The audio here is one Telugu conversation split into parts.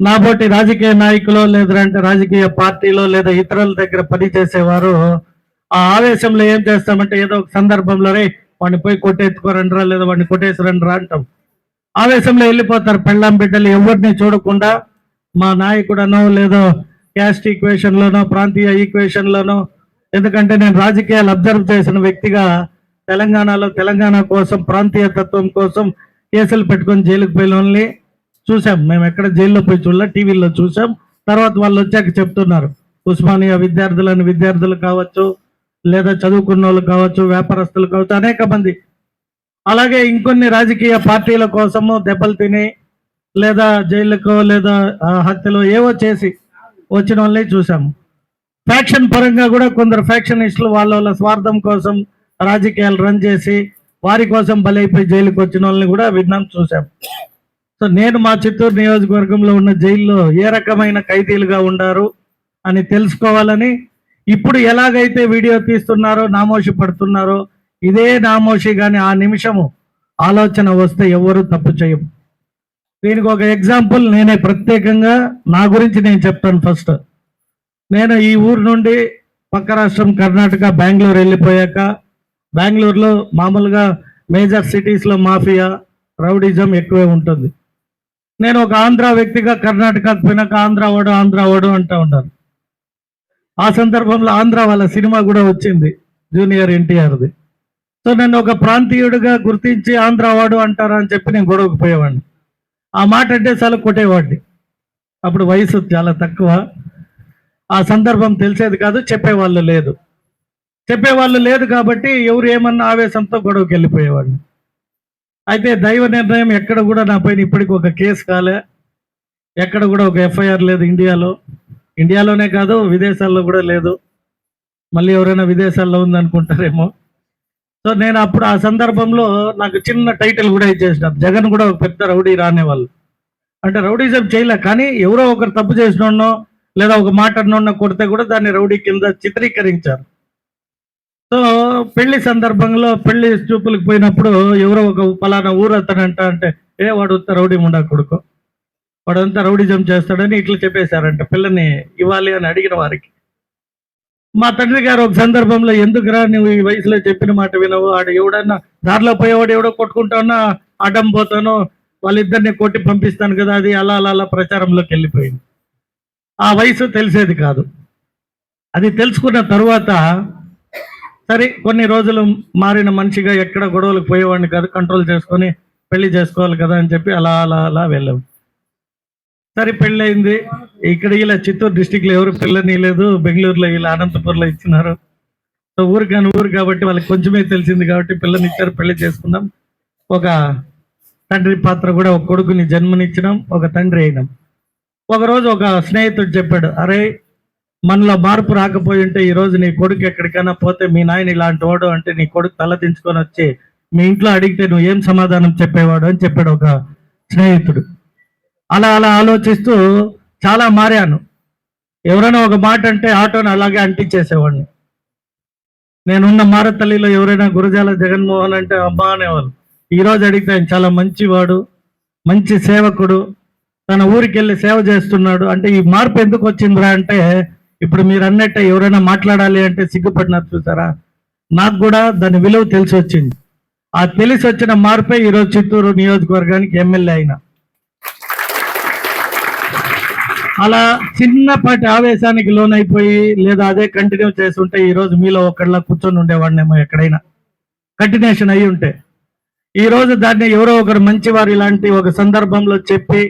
నాబోటి రాజకీయ నాయకులు లేదంటే రాజకీయ పార్టీలో లేదా ఇతరుల దగ్గర పనిచేసేవారు ఆ ఆవేశంలో ఏం చేస్తామంటే ఏదో ఒక సందర్భంలో రే వాడిని పోయి కొట్టేసుకోరండ్రా లేదా వాడిని కొట్టేసిరండ్రా అంటాం. ఆవేశంలో వెళ్ళిపోతారు పెళ్ళాం బిడ్డలు ఎవరిని చూడకుండా మా నాయకుడనో లేదో క్యాస్ట్ ఈక్వేషన్లోనో ప్రాంతీయ ఈక్వేషన్లోనో ఎందుకంటే నేను రాజకీయాలు అబ్జర్వ్ చేసిన వ్యక్తిగా తెలంగాణలో తెలంగాణ కోసం ప్రాంతీయ తత్వం కోసం కేసులు పెట్టుకొని జైలుకు పోయిన వాళ్ళని చూసాం. మేము ఎక్కడ జైల్లో పోయి చూడలే టీవీలో చూసాం. తర్వాత వాళ్ళు వచ్చాక చెప్తున్నారు. ఉస్మానియా విద్యార్థులను విద్యార్థులు కావచ్చు లేదా చదువుకున్న వాళ్ళు కావచ్చు వ్యాపారస్తులు కావచ్చు అనేక మంది. అలాగే ఇంకొన్ని రాజకీయ పార్టీల కోసము దెబ్బలు తిని లేదా జైలుకో లేదా హత్యలో ఏవో చేసి వచ్చిన వాళ్ళని చూసాము ఫ్యాక్షన్ పరంగా కూడా కొందరు ఫ్యాక్షనిస్టులు వాళ్ళ వాళ్ళ స్వార్థం కోసం రాజకీయాలు రన్ చేసి వారి కోసం బలైపోయి జైలుకు వచ్చిన వాళ్ళని కూడా విన్నాం చూసాం. సో నేను మా చిత్తూరు నియోజకవర్గంలో ఉన్న జైల్లో ఏ రకమైన ఖైదీలుగా ఉండారు అని తెలుసుకోవాలని ఇప్పుడు ఎలాగైతే వీడియో తీస్తున్నారో నామోషి పడుతున్నారో ఇదే నామోషి కానీ ఆ నిమిషము ఆలోచన వస్తే ఎవరు తప్పు చేయం దీనికి ఒక ఎగ్జాంపుల్ నేనే ప్రత్యేకంగా నా గురించి నేను చెప్తాను ఫస్ట్ నేను ఈ ఊరు నుండి పక్క రాష్ట్రం కర్ణాటక బెంగళూరు వెళ్ళిపోయాక బెంగళూరులో మామూలుగా మేజర్ సిటీస్లో మాఫియా రౌడిజం ఎక్కువే ఉంటుంది. నేను ఒక ఆంధ్ర వ్యక్తిగా కర్ణాటకకు పోయినాక ఆంధ్ర వాడు ఆంధ్ర వాడు అంటూ ఉంటారు. ఆ సందర్భంలో ఆంధ్ర వాళ్ళ సినిమా కూడా వచ్చింది జూనియర్ ఎన్టీఆర్ది. సో నన్ను ఒక ప్రాంతీయుడిగా గుర్తించి ఆంధ్ర వాడు అంటారా అని చెప్పి నేను గొడవకు పోయేవాడిని. ఆ మాట అంటే చాలా కొట్టేవాడిని. అప్పుడు వయసు చాలా తక్కువ. ఆ సందర్భం తెలిసేది కాదు చెప్పేవాళ్ళు లేదు. చెప్పేవాళ్ళు లేదు కాబట్టి ఎవరు ఏమన్నా ఆవేశంతో గొడవకి వెళ్ళిపోయేవాడిని. అయితే దైవ నిర్ణయం ఎక్కడ కూడా నా పైన ఇప్పటికి ఒక కేసు కాలే. ఎక్కడ కూడా ఒక ఎఫ్ఐఆర్ లేదు ఇండియాలో. ఇండియాలోనే కాదు విదేశాల్లో కూడా లేదు. మళ్ళీ ఎవరైనా విదేశాల్లో ఉందనుకుంటారేమో. సో నేను అప్పుడు ఆ సందర్భంలో నాకు చిన్న టైటిల్ కూడా ఇచ్చేసిన. జగన్ కూడా ఒక పెద్ద రౌడీ రానేవాళ్ళు. అంటే రౌడీజం చేయలే కానీ ఎవరో ఒకరు తప్పు చేసినోన్నో లేదా ఒక మాట అన్నోన్నో కొడితే కూడా దాన్ని రౌడీ కింద చిత్రీకరించారు. సో పెళ్ళి సందర్భంలో పెళ్ళి చూపులకు పోయినప్పుడు ఎవరో ఒక పలానా ఊరు అతనంట అంటే ఏ వాడు రౌడీ ముండా కొడుకు? వాడంతా రౌడిజం చేస్తాడని ఇట్లా చెప్పేశారంట పిల్లని ఇవ్వాలి అని అడిగిన వారికి. మా తండ్రి గారు ఒక సందర్భంలో ఎందుకురా నువ్వు ఈ వయసులో చెప్పిన మాట వినవు? ఆడు ఎవడన్నా దారిలో పోయేవాడు ఎవడో కొట్టుకుంటానో? అడ్డం పోతానో వాళ్ళిద్దరిని కొట్టి పంపిస్తాను కదా అది అలా అలా అలా ప్రచారంలోకి వెళ్ళిపోయింది. ఆ వయసు తెలిసేది కాదు. అది తెలుసుకున్న తర్వాత సరే కొన్ని రోజులు మారిన మనిషిగా ఎక్కడ గొడవలకు పోయేవాడిని కాదు కంట్రోల్ చేసుకొని పెళ్ళి చేసుకోవాలి కదా అని చెప్పి అలా అలా అలా వెళ్ళాం. సరే పెళ్ళి అయింది ఇక్కడ ఇలా చిత్తూరు డిస్టిక్లో ఎవరు పిల్లని లేదు బెంగళూరులో ఇలా అనంతపూర్లో ఇచ్చినారు. సో ఊరు కాని ఊరు కాబట్టి వాళ్ళకి కొంచెమే తెలిసింది కాబట్టి పిల్లని ఇచ్చారు పెళ్ళి చేసుకున్నాం ఒక తండ్రి పాత్ర కూడా ఒక కొడుకుని జన్మనిచ్చినాం ఒక తండ్రి అయినాం. ఒకరోజు ఒక స్నేహితుడు చెప్పాడు అరే మనలో మార్పు రాకపోయి ఉంటే ఈ రోజు నీ కొడుకు ఎక్కడికైనా పోతే మీ నాయన ఇలాంటి వాడు అంటే నీ కొడుకు తల దించుకొని వచ్చి మీ ఇంట్లో అడిగితే నువ్వు ఏం సమాధానం చెప్పేవాడు అని చెప్పాడు ఒక స్నేహితుడు. అలా అలా ఆలోచిస్తూ చాలా మారాను. ఎవరైనా ఒక మాట అంటే ఆటోని అలాగే అంటించేసేవాడిని. నేనున్న మారతల్లిలో ఎవరైనా గురజాల జగన్మోహన్ అంటే అమ్మా అనేవాళ్ళు. ఈరోజు అడిగితే ఆయన చాలా మంచివాడు మంచి సేవకుడు తన ఊరికి వెళ్ళి సేవ చేస్తున్నాడు. అంటే ఈ మార్పు ఎందుకు వచ్చిందిరా అంటే ఇప్పుడు మీరు అన్నట్టు ఎవరైనా మాట్లాడాలి అంటే సిగ్గుపడినారు చూసారా? నాకు కూడా దాని విలువ తెలిసి వచ్చింది. ఆ తెలిసి వచ్చిన మార్పే ఈరోజు చిత్తూరు నియోజకవర్గానికి ఎమ్మెల్యే అయినా. అలా చిన్నపాటి ఆవేశానికి లోనైపోయి లేదా అదే కంటిన్యూ చేస్తుంటే ఈరోజు మీలో ఒకళ్ళ కూర్చొని ఉండేవాడినేమో ఎక్కడైనా. కంటిన్యూషన్ అయి ఉంటే. ఈరోజు దాన్ని ఎవరో ఒకరు మంచివారు ఇలాంటి ఒక సందర్భంలో చెప్పి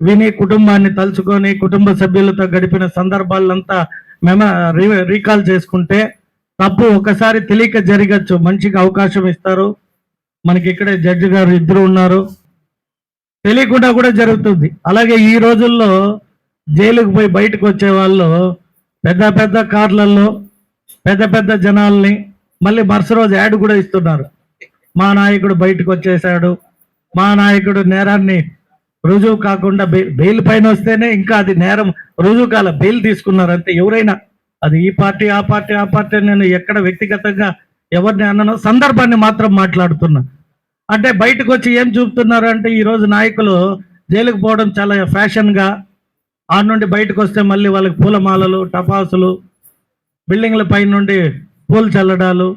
విని కుటుంబాన్ని తలుచుకొని కుటుంబ సభ్యులతో గడిపిన సందర్భాలంతా మేము రీకాల్ చేసుకుంటే తప్పు ఒకసారి తెలియక జరగచ్చు. మంచిగా అవకాశం ఇస్తారు. మనకి ఇక్కడే జడ్జి గారు ఇద్దరు ఉన్నారు. తెలియకుండా కూడా జరుగుతుంది. అలాగే ఈ రోజుల్లో జైలుకు పోయి బయటకు వచ్చే వాళ్ళు పెద్ద పెద్ద కార్లలో పెద్ద పెద్ద జనాల్ని మళ్ళీ మరుస రోజు యాడ్ కూడా ఇస్తున్నారు. మా నాయకుడు బయటకు వచ్చేసాడు మా నాయకుడు నేరాన్ని రుజువు కాకుండా బెయిల్ బెయిల్ పైన వస్తేనే ఇంకా అది నేరం రుజువు కాల బెయిల్ తీసుకున్నారంటే ఎవరైనా అది ఈ పార్టీ ఆ పార్టీ ఆ పార్టీ నేను ఎక్కడ వ్యక్తిగతంగా ఎవరిని అన్ననో సందర్భాన్ని మాత్రం మాట్లాడుతున్నా. అంటే బయటకు వచ్చి ఏం చూపుతున్నారు అంటే ఈ రోజు నాయకులు జైలుకు పోవడం చాలా ఫ్యాషన్గా ఆ నుండి బయటకు వస్తే మళ్ళీ వాళ్ళకి పూలమాలలు టపాసులు బిల్డింగ్ల పై నుండి పూలు చల్లడాలు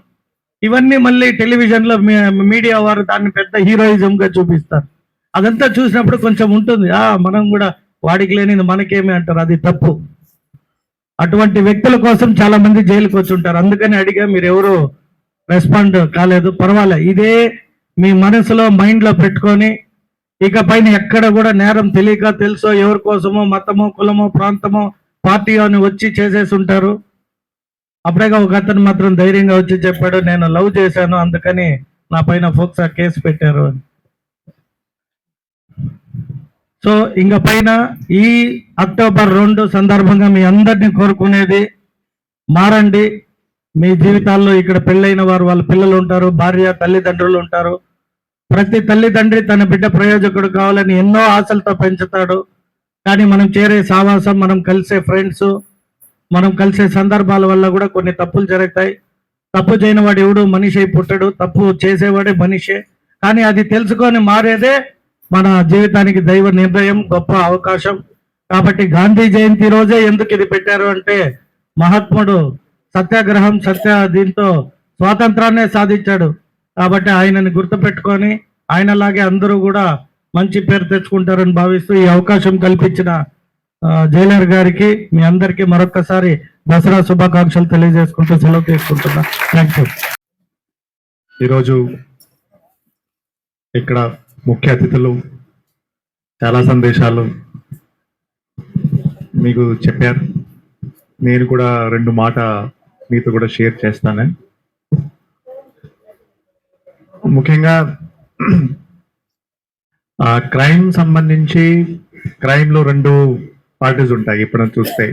ఇవన్నీ మళ్ళీ టెలివిజన్లో మీ- మీడియా వారు దాన్ని పెద్ద హీరోయిజంగా చూపిస్తారు. అదంతా చూసినప్పుడు కొంచెం ఉంటుంది. ఆ మనం కూడా వాడికి లేనిది మనకేమి అంటారు? అది తప్పు. అటువంటి వ్యక్తుల కోసం చాలా మంది జైలుకి వచ్చి ఉంటారు అందుకని అడిగా మీరు ఎవరు రెస్పాండ్ కాలేదు. పర్వాలే. ఇదే మీ మనసులో మైండ్లో పెట్టుకొని ఇక పైన ఎక్కడ కూడా నేరం తెలియక తెలుసో ఎవరి కోసమో మతమో కులమో ప్రాంతమో పార్టీ అని వచ్చి చేసేసి ఉంటారు అప్పుడేగా ఒక అతను మాత్రం ధైర్యంగా వచ్చి చెప్పాడు నేను లవ్ చేశాను అందుకని నా పైన ఫోక్సా కేసు పెట్టారు అని. సో ఇంక పైన ఈ అక్టోబర్ రెండు సందర్భంగా మీ అందరినీ కోరుకునేది మారండి. మీ జీవితాల్లో ఇక్కడ పెళ్ళైన వారు వాళ్ళ పిల్లలు ఉంటారు భార్య తల్లిదండ్రులు ఉంటారు. ప్రతి తల్లిదండ్రి తన బిడ్డ ప్రయోజకుడు కావాలని ఎన్నో ఆశలతో పెంచుతాడు. కానీ మనం చేరే సావాసం మనం కలిసే ఫ్రెండ్స్ మనం కలిసే సందర్భాల వల్ల కూడా కొన్ని తప్పులు జరుగుతాయి. తప్పు చేయని వాడు ఎవడు? మనిషి పుట్టడు. తప్పు చేసేవాడే మనిషే. కానీ అది తెలుసుకొని మారేదే మన జీవితానికి దైవ నిర్ణయం గొప్ప అవకాశం. కాబట్టి గాంధీ జయంతి రోజే ఎందుకు ఇది పెట్టారు అంటే మహాత్ముడు సత్యాగ్రహం సత్య దీంతో స్వాతంత్రాన్నే సాధించాడు. కాబట్టి ఆయనని గుర్తుపెట్టుకొని ఆయనలాగే అందరూ కూడా మంచి పేరు తెచ్చుకుంటారని భావిస్తూ ఈ అవకాశం కల్పించిన జైలర్ గారికి మీ అందరికీ మరొక్కసారి దసరా శుభాకాంక్షలు తెలియజేసుకుంటూ సెలవు తీసుకుంటున్నా. థ్యాంక్ యూ ఈరోజు ఇక్కడ ముఖ్య అతిథులు చాలా సందేశాలు మీకు చెప్పారు. నేను కూడా రెండు మాట మీతో కూడా షేర్ చేస్తాను. ముఖ్యంగా ఆ క్రైమ్ సంబంధించి క్రైమ్లో రెండు పార్టీస్ ఉంటాయి. ఇప్పుడు చూస్తే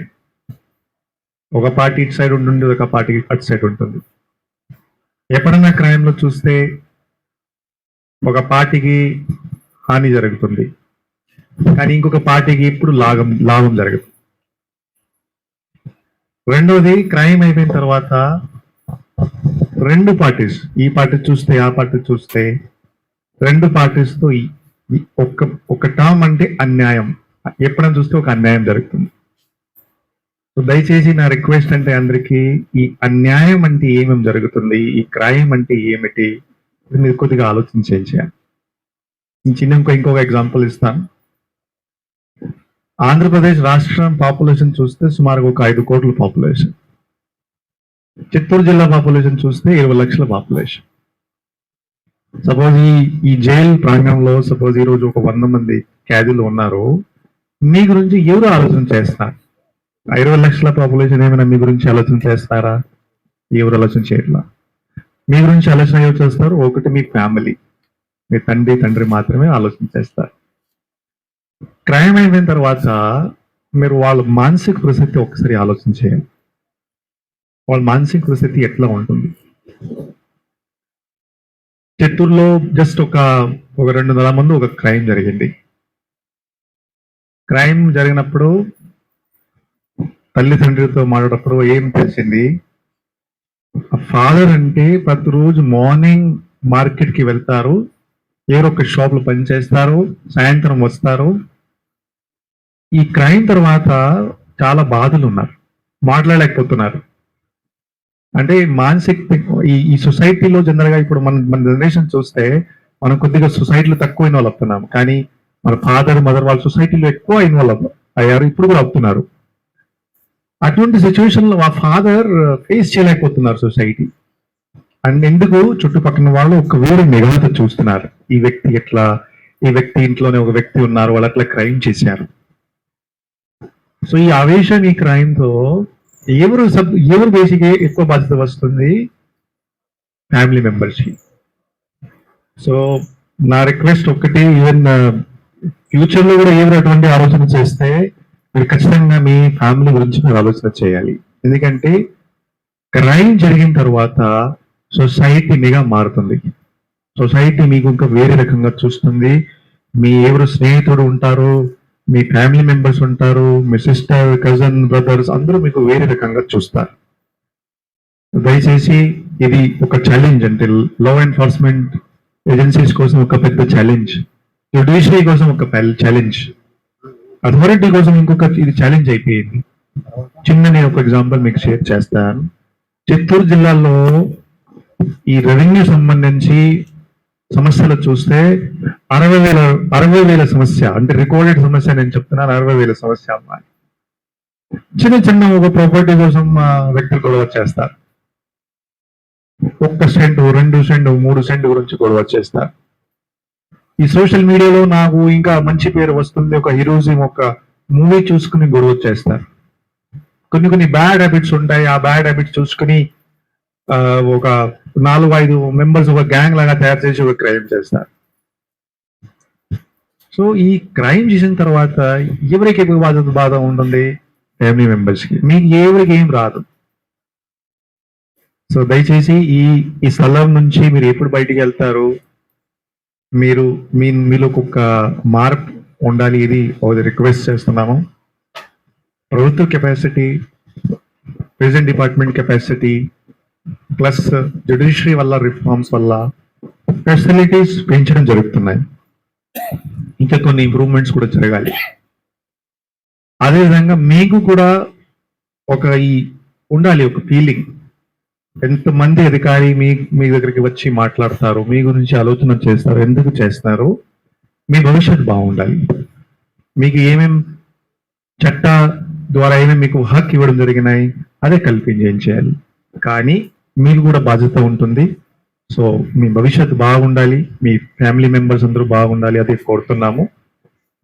ఒక పార్టీ ఇటు సైడ్ ఉంటుంది ఒక పార్టీ అటు సైడ్ ఉంటుంది. ఎప్పుడన్నా క్రైమ్లో చూస్తే ఒక పార్టీకి హాని జరుగుతుంది. కానీ ఇంకొక పార్టీకి ఇప్పుడు లాభం లాభం జరగదు. రెండోది క్రైమ్ అయిపోయిన తర్వాత రెండు పార్టీస్ ఈ పార్టీ చూస్తే ఆ పార్టీ చూస్తే రెండు పార్టీస్తో ఒక్క ఒక టర్మ్ అంటే అన్యాయం. ఎప్పుడైనా చూస్తే ఒక అన్యాయం జరుగుతుంది. సో దయచేసి నా రిక్వెస్ట్ అంటే అందరికీ ఈ అన్యాయం అంటే ఏమేమి జరుగుతుంది ఈ క్రైమ్ అంటే ఏమిటి ఇది మీరు కొద్దిగా ఆలోచించేయాలి నేను చిన్న ఇంకో ఇంకొక ఎగ్జాంపుల్ ఇస్తాను. ఆంధ్రప్రదేశ్ రాష్ట్రం పాపులేషన్ చూస్తే సుమారు ఒక ఐదు కోట్ల పాపులేషన్ చిత్తూరు జిల్లా పాపులేషన్ చూస్తే ఇరవై లక్షల పాపులేషన్ సపోజ్ ఈ ఈ జైలు ప్రాంగణంలో సపోజ్ ఈ రోజు ఒక వంద మంది ఖైదీలు ఉన్నారు మీ గురించి ఎవరు ఆలోచన చేస్తారు? ఇరవై లక్షల పాపులేషన్ ఏమైనా మీ గురించి ఆలోచన చేస్తారా? ఎవరు ఆలోచన చేయట్లా? మీ గురించి ఆలోచన ఎవరు చేస్తారు? ఒకటి మీ ఫ్యామిలీ. మీ తండ్రి తండ్రి మాత్రమే ఆలోచన చేస్తారు. క్రైమ్ అయిపోయిన తర్వాత మీరు వాళ్ళ మానసిక పరిస్థితి ఒకసారి ఆలోచన చేయండి. వాళ్ళ మానసిక పరిస్థితి ఎట్లా ఉంటుంది? చిత్తూరులో జస్ట్ ఒక ఒక రెండు నెలల ముందు ఒక క్రైమ్ జరిగింది. క్రైమ్ జరిగినప్పుడు తల్లిదండ్రులతో మాట్లాడేటప్పుడు ఏం తెలిసింది? ఫాదర్ అంటే ప్రతిరోజు మార్నింగ్ మార్కెట్కి వెళ్తారు. ఏదో ఒక షాప్లో పనిచేస్తారు. సాయంత్రం వస్తారు. ఈ క్రైమ్ తర్వాత చాలా బాధలు ఉన్నారు. మాట్లాడలేకపోతున్నారు. అంటే మానసిక ఈ ఈ సొసైటీలో జనరల్గా ఇప్పుడు మన మన జనరేషన్ చూస్తే మనం కొద్దిగా సొసైటీలో తక్కువ ఇన్వాల్వ్ అవుతున్నాం. కానీ మన ఫాదర్ మదర్ వాళ్ళ సొసైటీలో ఎక్కువ ఇన్వాల్వ్ అయ్యారు. ఇప్పుడు కూడా అవుతున్నారు. అటువంటి సిచ్యువేషన్లో లో ఫాదర్ ఫేస్ uh, చేయలేకపోతున్నారు సొసైటీ అండ్ ఎందుకు? చుట్టుపక్కల వాళ్ళు ఒక వేరే నిఘాతో చూస్తున్నారు. ఈ వ్యక్తి ఎట్లా? ఈ వ్యక్తి ఇంట్లోనే ఒక వ్యక్తి ఉన్నారు. వాళ్ళు అట్లా క్రైమ్ చేశారు. సో ఈ ఆవేశం ఈ క్రైమ్తో ఎవరు సబ్ ఎవరు బేసిక్గా ఎక్కువ బాధ్యత వస్తుంది? ఫ్యామిలీ మెంబర్స్కి సో నా రిక్వెస్ట్ ఒక్కటి ఈవెన్ ఫ్యూచర్లో కూడా ఎవరు అటువంటి ఆలోచన చేస్తే మీరు ఖచ్చితంగా మీ ఫ్యామిలీ గురించి మీరు ఆలోచన చేయాలి. ఎందుకంటే క్రైమ్ జరిగిన తర్వాత సొసైటీ మీగా మారుతుంది. సొసైటీ మీకు ఇంకా వేరే రకంగా చూస్తుంది. మీ ఎవరు స్నేహితుడు ఉంటారు మీ ఫ్యామిలీ మెంబర్స్ ఉంటారు మీ సిస్టర్ కజన్ బ్రదర్స్ అందరూ మీకు వేరే రకంగా చూస్తారు. దయచేసి ఇది ఒక ఛాలెంజ్ అంటే లా ఎన్ఫోర్స్మెంట్ ఏజెన్సీస్ కోసం ఒక పెద్ద ఛాలెంజ్ జ్యుడిషియరీ కోసం ఒక ఛాలెంజ్ అథారిటీ కోసం ఇంకొక ఇది ఛాలెంజ్ అయిపోయింది. చిన్న నేను ఒక ఎగ్జాంపుల్ మీకు షేర్ చేస్తాను. చిత్తూరు జిల్లాలో ఈ రెవెన్యూ సంబంధించి సమస్యలు చూస్తే అరవై వేల అరవై వేల సమస్య అంటే రికార్డెడ్ సమస్య నేను చెప్తున్నాను అరవై వేల సమస్య అమ్మాయి. చిన్న చిన్న ఒక ప్రాపర్టీ కోసం వ్యక్తులు గొడవ చేస్తారు. ఒక్క సెంట్ రెండు సెంట్ మూడు సెంట్ గురించి గొడవ చేస్తారు. ఈ సోషల్ మీడియాలో నాకు ఇంకా మంచి పేరు వస్తుంది. ఒక హీరోజిం ఒక మూవీ చూసుకుని గొడవ చేస్తారు కొన్ని కొన్ని బ్యాడ్ హ్యాబిట్స్ ఉంటాయి. ఆ బ్యాడ్ హ్యాబిట్స్ చూసుకుని ఒక నాలుగు ఐదు మెంబర్స్ ఒక గ్యాంగ్ లాగా తయారు చేసి ఒక క్రైమ్ చేస్తారు. సో ఈ క్రైమ్ చేసిన తర్వాత ఎవరికి ఎక్కువ బాధ బాధ ఉంటుంది? ఫ్యామిలీ మెంబర్స్కి మీకు ఎవరికి ఏం రాదు. సో దయచేసి ఈ ఈ స్థలం నుంచి మీరు ఎప్పుడు బయటికి వెళ్తారు? మీరు మీ మీలో ఒక మార్పు ఉండాలి ఇది ఒకటి రిక్వెస్ట్ చేస్తున్నాము. ప్రభుత్వ capacity president department capacity plus judiciary వల్ల రిఫార్మ్స్ వల్ల ఫెసిలిటీస్ పెంచడం జరుగుతున్నాయి. ఇంకా కొన్ని ఇంప్రూవ్మెంట్స్ కూడా జరగాలి. అదేవిధంగా మీకు కూడా ఒక ఈ ఉండాలి ఒక ఫీలింగ్. ఎంతమంది అధికారి మీ మీ దగ్గరికి వచ్చి మాట్లాడతారు? మీ గురించి ఆలోచన చేస్తారు? ఎందుకు చేస్తారు? మీ భవిష్యత్ బాగుండాలి. మీకు ఏమేం చట్ట ద్వారా ఏమేమి మీకు హక్కు ఇవ్వడం జరిగినాయి అదే కల్పించేయాలి కానీ మీకు కూడా బాధ్యత ఉంటుంది. సో మీ భవిష్యత్తు బాగుండాలి. మీ ఫ్యామిలీ మెంబర్స్ అందరూ బాగుండాలి. అది కోరుతున్నాము.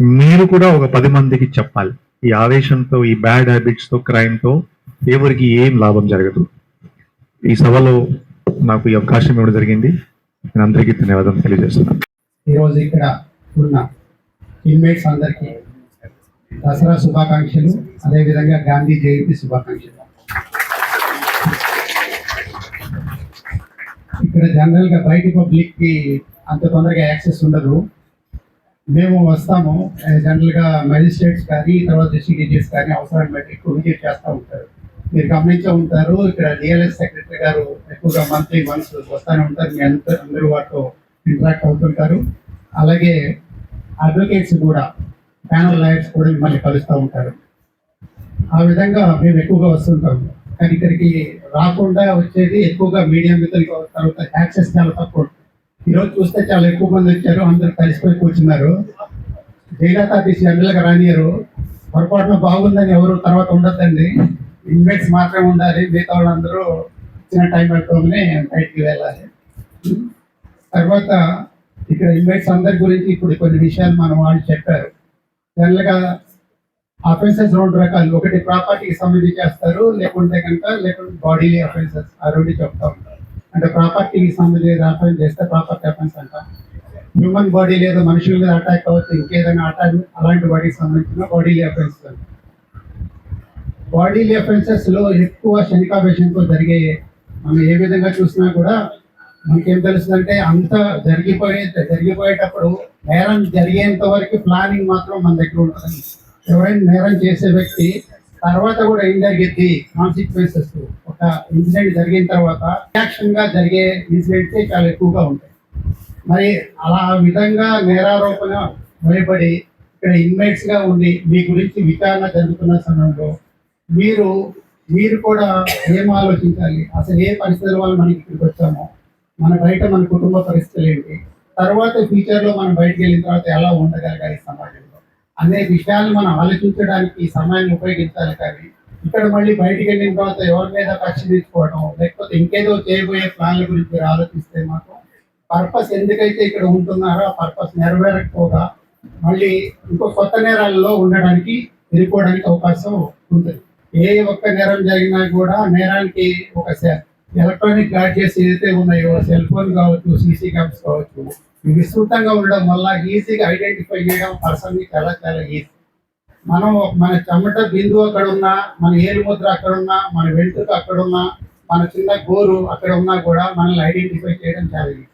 మీరు కూడా ఒక పది మందికి చెప్పాలి. ఈ ఆవేశంతో ఈ బ్యాడ్ హ్యాబిట్స్తో క్రైమ్తో ఎవరికి ఏం లాభం జరగదు. ఈ సభలో నాకు ఈ అవకాశం ఇవ్వడం జరిగింది. నేను అందరికీ ధన్యవాదాలు తెలియజేస్తున్నాను. ఈరోజు ఇక్కడ ఉన్న ఇన్మేట్స్ అందరికీ దసరా శుభాకాంక్షలు అదేవిధంగా గాంధీ జయంతి శుభాకాంక్షలు. ఇక్కడ జనరల్గా బయట పబ్లిక్కి అంత తొందరగా యాక్సెస్ ఉండదు. మేము వస్తాము జనరల్గా మెజిస్ట్రేట్స్ కానీ తర్వాత డిస్ట్రిక్ట్ జడ్జెస్ కానీ అవసరాన్ని బట్టి విజిట్ చేస్తూ ఉంటారు. మీరు గమనించే ఉంటారు ఇక్కడ డిఎల్ఎస్ సెక్రటరీ గారు ఎక్కువగా మంత్లీ వన్స్ వస్తూనే ఉంటారు మీ అందరూ అందరూ వాటితో ఇంటరాక్ట్ అవుతుంటారు. అలాగే అడ్వకేట్స్ కూడా ప్యానల్ లాయర్స్ కూడా మిమ్మల్ని కలుస్తూ ఉంటారు. ఆ విధంగా మేము ఎక్కువగా వస్తుంటాం. కానీ ఇక్కడికి రాకుండా వచ్చేది ఎక్కువగా మీడియా మిత్రులకి తర్వాత యాక్సెస్ చాలా తక్కువ ఈరోజు చూస్తే చాలా ఎక్కువ మంది వచ్చారు అందరూ కలిసిపోయి కూర్చున్నారు. జైలతా తీసి ఎండలకు రానియరు పొరపాటున బాగుందని ఎవరు తర్వాత ఉండద్దండి. ఇన్వెట్స్ మాత్రమే ఉండాలి మిగతా వాళ్ళందరూ చిన్న టైం పెట్టుకోగానే బయటికి వెళ్ళాలి. తర్వాత ఇక్కడ ఇన్వైట్స్ అందరి గురించి ఇప్పుడు కొన్ని విషయాలు మనం వాళ్ళు చెప్పారు. జనరల్గా అఫెన్సెస్ రెండు రకాలు ఒకటి ప్రాపర్టీకి సంబంధించి చేస్తారు లేకుంటే కనుక లేకుంటే బాడీలీ అఫెన్సెస్ ఆ రెండు చెప్తా ఉంటారు. అంటే ప్రాపర్టీకి సంబంధించి అఫెన్స్ చేస్తే ప్రాపర్టీ అఫెన్స్ అంటాం. హ్యూమన్ బాడీ లేదా మనుషుల మీద అటాక్ అవ్వచ్చు ఇంకేదైనా అటాక్ అలాంటి బాడీకి సంబంధించిన బాడీలీ అఫెన్స్ అంటారు బాడీ లో ఎక్కువ శనికావేశంతో జరిగే మనం ఏ విధంగా చూసినా కూడా మనకేం తెలుస్తుందంటే అంత జరిగిపోయే జరిగిపోయేటప్పుడు నేరం జరిగేంత వరకు ప్లానింగ్ మాత్రం మన దగ్గర ఉంటుంది ఎవరైనా నేరం చేసే వ్యక్తి తర్వాత కూడా ఏం జరిగింది కాన్సిక్వెన్సెస్ ఒక ఇన్సిడెంట్ జరిగిన తర్వాత రియాక్షన్గా జరిగే ఇన్సిడెంట్సే చాలా ఎక్కువగా ఉంటాయి. మరి అలా ఆ విధంగా నేరారోపణ భయపడి ఇక్కడ ఇన్మేట్స్గా ఉండి మీ గురించి విచారణ జరుగుతున్న సమయంలో మీరు మీరు కూడా ఏం ఆలోచించాలి? అసలు ఏ పరిస్థితుల వల్ల మనకి ఇక్కడికి వచ్చామో? మన బయట మన కుటుంబ పరిస్థితులు ఏంటి? తర్వాత ఫ్యూచర్లో మనం బయటకు వెళ్ళిన తర్వాత ఎలా ఉండగలగాలి సమాజంలో? అనే విషయాలు మనం ఆలోచించడానికి ఈ సమయాన్ని ఉపయోగించాలి కానీ ఇక్కడ మళ్ళీ బయటికి వెళ్ళిన తర్వాత ఎవరి మీద కక్ష తీసుకోవడం లేకపోతే ఇంకేదో చేయబోయే ప్లాన్ల గురించి మీరు ఆలోచిస్తే మాత్రం పర్పస్ ఎందుకైతే ఇక్కడ ఉంటున్నారో ఆ పర్పస్ నెరవేరకపోగా మళ్ళీ ఇంకో కొత్త నేరాల్లో ఉండడానికి వెళ్ళిపోవడానికి అవకాశం ఉంటుంది. ఏ ఒక్క నేరం జరిగినా కూడా నేరానికి ఒక ఎలక్ట్రానిక్ గాడ్జెట్స్ ఏదైతే ఉన్నాయో సెల్ ఫోన్ కావచ్చు సీసీ క్యామ్స్ కావచ్చు విస్తృతంగా ఉండడం వల్ల ఈజీగా ఐడెంటిఫై చేయడం పర్సన్ చాలా చాలా ఈజీ. మనం మన చెమట బిందువు అక్కడ ఉన్నా మన ఏలుముద్ర అక్కడ ఉన్నా మన వెంట్రుక అక్కడ ఉన్నా మన చిన్న గోరు అక్కడ ఉన్నా కూడా మనల్ని ఐడెంటిఫై చేయడం చాలా ఈజీ.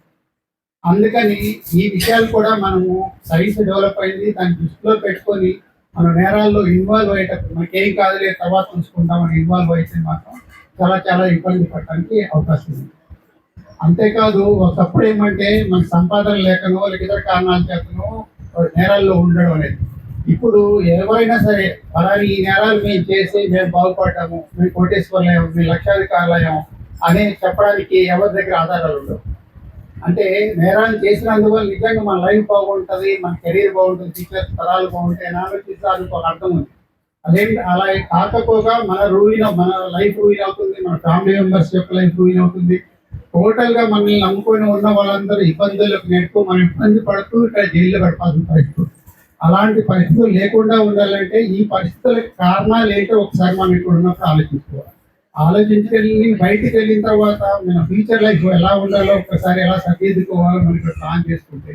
అందుకని ఈ విషయాలు కూడా మనము సైన్స్ డెవలప్ అయింది దాన్ని దృష్టిలో పెట్టుకొని మన నేరాల్లో ఇన్వాల్వ్ అయ్యేటప్పుడు మనకేం కాదులే తర్వాత చూసుకుంటామని ఇన్వాల్వ్ అయితే మాత్రం చాలా చాలా ఇబ్బంది పడటానికి అవకాశం ఉంది. అంతేకాదు ఒకప్పుడు ఏమంటే మన సంపాదన లేకనో లేక ఇతర కారణాల చేతనో నేరాల్లో ఉండడం అనేది. ఇప్పుడు ఎవరైనా సరే అలాగే ఈ నేరాలు మేము చేసి మేము బాగుపడ్డాము మేము కోటేశ్వర్లయం మేము లక్షాధికారులయం అని చెప్పడానికి ఎవరి దగ్గర ఆధారాలు ఉండవు. అంటే నేరాన్ని చేసినందువల్ల నిజంగా మన లైఫ్ బాగుంటుంది మన కెరీర్ బాగుంటుంది ఫ్యూచర్ తరాలు బాగుంటాయి అని ఆలోచిస్తే అది ఒక అర్థం ఉంది. అదేంటి అలా కాకపోగా మన రూయిన్ మన లైఫ్ రూయిన్ అవుతుంది మన ఫ్యామిలీ మెంబర్స్ యొక్క లైఫ్ రూయిన్ అవుతుంది. టోటల్గా మనల్ని నమ్ముకొని ఉన్న వాళ్ళందరూ ఇబ్బందులకు నెట్టు మనం ఇబ్బంది పడుతూ ఇక్కడ జైల్లో గడపాల్సిన పరిస్థితులు అలాంటి పరిస్థితులు లేకుండా ఉండాలంటే ఈ పరిస్థితులకు కారణాలు ఏంటో ఒకసారి మనం ఇక్కడ ఉన్నప్పుడు ఆలోచించుకోవాలి. ఆలోచించుకెళ్ళి బయటికి వెళ్ళిన తర్వాత మన ఫ్యూచర్ లైఫ్ ఎలా ఉండాలో ఒకసారి ఎలా సరిదిద్దుకోవాలో మనం ఇక్కడ ప్లాన్ చేసుకుంటే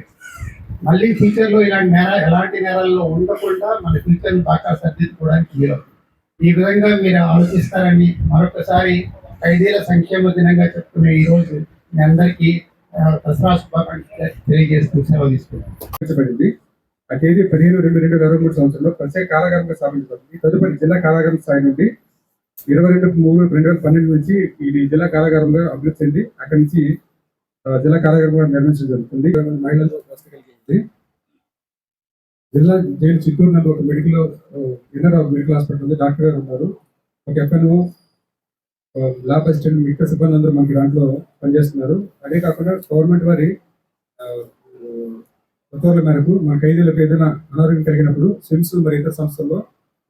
మళ్ళీ ఫ్యూచర్లో ఇలాంటి నేర ఎలాంటి నేరాల్లో ఉండకుండా మన ఫ్యూచర్ని బాగా సరిదిద్దుకోవడానికి వీలవుతుంది. ఈ విధంగా మీరు ఆలోచిస్తారని మరొకసారి ఖైదీల సంక్షేమ దినంగా చెప్తున్న ఈ రోజు మీ అందరికీ దసరా శుభాకాంక్షలు తెలియజేస్తూ సెలవు తీసుకున్నాం నిర్వహించబడింది ఆ తేదీ పదిహేను రెండు రెండు వేల మూడు సంవత్సరంలో ప్రత్యేక కారాగారంగా స్థాపించబడింది. తదుపరి జిల్లా కారాగారం స్థాయి నుండి ఇరవై రెండు మూడు రెండు వేల పన్నెండు నుంచి ఇది జిల్లా కారాగారంగా అభివృద్ధి చెంది అక్కడి నుంచి జిల్లా జిల్లా కూడా నిర్మించడం జరుగుతుంది. మహిళల్లో వసతి కలిగి ఉంది. జిల్లా జైలు చిత్తూరు నందు ఒక మెడికల్ ఇన్నర్ మెడికల్ హాస్పిటల్ ఉంది. డాక్టర్ గారు ఉన్నారు. ఒక ఎఫ్ఎన్ఓ ల్యాబ్ అసిస్టెంట్ మిగతా సిబ్బంది అందరూ మనకి దాంట్లో పనిచేస్తున్నారు. అదే కాకుండా గవర్నమెంట్ వారి ఉత్తర్వుల మేరకు మా ఖైదీలకు ఏదైనా అనారోగ్యం కలిగినప్పుడు సిమ్స్ మరి ఇతర సంస్థల్లో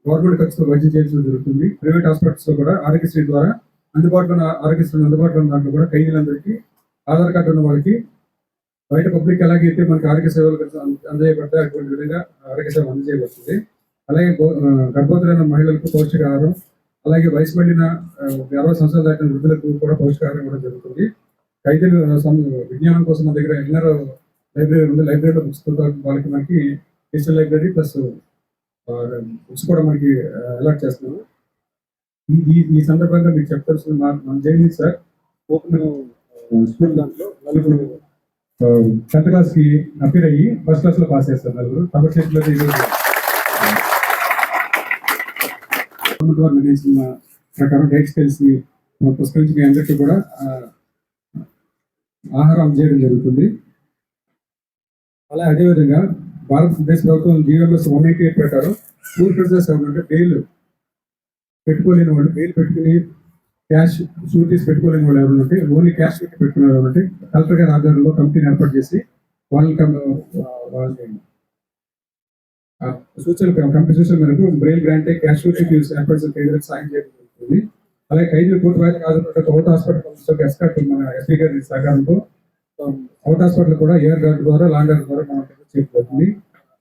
గవర్నమెంట్ ఖర్చుతో వైద్యం చేయించడం జరుగుతుంది. ప్రైవేట్ హాస్పిటల్స్లో కూడా ఆరోగ్యశ్రీ ద్వారా అందుబాటులో ఉన్న ఆరోగ్యశ్రీ అందుబాటులో ఉన్న దాంట్లో కూడా ఖైదీలందరికీ ఆధార్ కార్డు ఉన్న వాళ్ళకి బయట పబ్లిక్ ఎలాగైతే మనకి ఆరోగ్య సేవలు అంద- అందజేయబడతాయి అటువంటి విధంగా ఆరోగ్య సేవ అందజేయబడుతుంది. అలాగే గర్భవతులైన మహిళలకు పౌష్టికాహారం అలాగే వయసు పడిన అరవై సంవత్సరాలు దాటిన వృద్ధులకు కూడా పౌష్టికాహారం ఇవ్వడం జరుగుతుంది. ఖైదీలు విజ్ఞానం కోసం మన దగ్గర ఇన్నర్ లైబ్రరీ ఉంది. లైబ్రరీలో బుక్స్ వాళ్ళకి మనకి డిజిటల్ లైబ్రరీ ప్లస్ బుక్స్ కూడా మనకి అలర్ట్ చేస్తున్నాము ఈ- ఈ సందర్భంగా మీకు చెప్పాల్సిన మా మన జైలు సార్ ఓపెన్ స్కూల్ దాంట్లో నలుగురు టెన్త్ క్లాస్కి అపీర్ అయ్యి ఫస్ట్ క్లాస్లో పాస్ చేస్తారు నలుగురు. తమ చేతిలో ఈరోజు గవర్నమెంట్ వారు నిర్ణయించిన ప్రకారం డైట్ స్కేల్స్ని పురస్కరించి మీ అందరికీ కూడా ఆహారం అందజేయడం జరుగుతుంది. అలా అదేవిధంగా భారతదేశ ప్రభుత్వం జీవోఎంఎస్ వన్ ఎయిటీ ఎయిట్ ప్రకారం స్కూల్ ప్రిజర్స్ ఎవరంటే బెయిల్ పెట్టుకోలేని వాళ్ళు బెయిల్ పెట్టుకుని క్యాష్ షూటీస్ పెట్టుకోలేని వాళ్ళు ఎవరు ఉంటే ఓన్లీ క్యాష్ షూటీ పెట్టుకునే వాళ్ళు ఉంటే కలెక్టర్ గారి ఆధ్వర్యంలో కమిటీని ఏర్పాటు చేసి వాళ్ళని వాళ్ళని ఆ సూచనలు కమిటీ మేరకు బ్రెయిల్ గ్రాంటే క్యాష్ షూటీ ఏర్పాటు ఖైదీలకు సాయం చేయడం జరుగుతుంది. అలాగే ఖైదీలు పూర్తి వారికి కాదు అవుట్ హాస్పిటల్ ఎస్కాట్ మన ఎస్పీ గారి సహకారంతో అవుట్ హాస్పిటల్ కూడా ఎయిర్ గార్డ్ ద్వారా లాంగ్ గార్డ్ ద్వారా మనం చేయబోతుంది.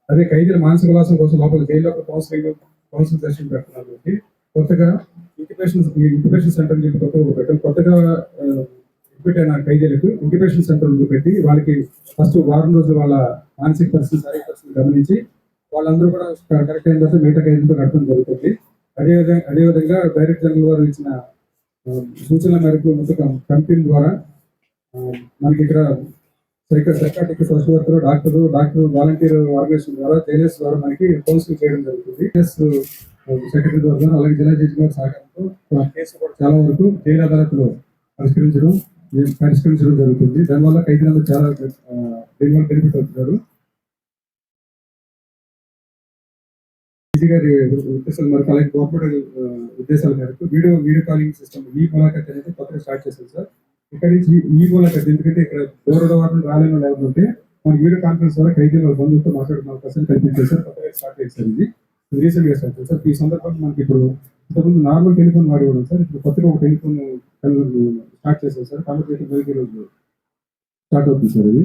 అదే ఖైదీల మానసిక విలాసం కోసం లోపల జైల్లో కౌన్సిలింగ్ కౌన్సిలింగ్ సెషన్ పెడుతున్నారు కాబట్టి కొత్తగా ఇంక్యుబేషన్ ఇంక్యుబేషన్ సెంటర్ చెప్పి కొత్తగా పెట్టాం కొత్తగా ఎక్విట్ అయిన ఖైదీలకు ఇంక్యుబేషన్ సెంటర్ పెట్టి వాళ్ళకి ఫస్ట్ వారం రోజులు వాళ్ళ మానసిక పరిస్థితి శారీరక పరిస్థితి గమనించి వాళ్ళందరూ కూడా కరెక్ట్ అయిన తర్వాత మిగతా ఖైదీలతో నడపడం జరుగుతుంది. అదేవిధంగా అదేవిధంగా డైరెక్ట్ జనరల్ వారు ఇచ్చిన సూచనల మేరకు మొత్తం కమిటీల ద్వారా మనకి ఇక్కడ psych psychiatric social worker doctor doctor volunteer organisation ద్వారా జేఎస్ ద్వారా మనకి కౌన్సిలింగ్ చేయడం జరుగుతుంది. జేఎస్ సెక్రటరీ ద్వారా అలాగే జిల్లా జడ్జి గారి సహకారంతో కేసు కూడా చాలా వరకు జైలు అదాలత్లో పరిష్కరించడం పరిష్కరించడం జరుగుతుంది. దానివల్ల ఖైదీలందరూ చాలా దీనివల్ల బెనిఫిట్ అవుతున్నారు. జడ్జి గారి ఉద్దేశాల మేరకు అలాగే కోఆపరేటివ్ ఉద్దేశాల మేరకు వీడియో వీడియో కాలింగ్ సిస్టమ్ ఈ ములాఖత్ అనేది కొత్తగా స్టార్ట్ చేశారు సార్. ఇక్కడ నుంచి ఈ ములాఖత్ ఎందుకంటే ఇక్కడ దూర దూరం రాలేని లేకుంటే ఎవరు మన వీడియో కాన్ఫరెన్స్ ద్వారా ఖైదీల వాళ్ళ బంధువులతో మాట్లాడుతున్న అవకాశం కల్పించారు. సార్ కొత్తగా స్టార్ట్ చేశారు ఇది. రీసెంట్గా స్టార్ట్ సార్. ఈ సందర్భంగా మనకి ఇప్పుడు ఇంతకుముందు నార్మల్ టెలిఫోన్ వాడేవాడు సార్. ఇప్పుడు కొత్తగా ఒక టెలిఫోన్ స్టార్ట్ చేశారు సార్. కాబట్టి రోజు స్టార్ట్ అవుతుంది సార్ ఇది.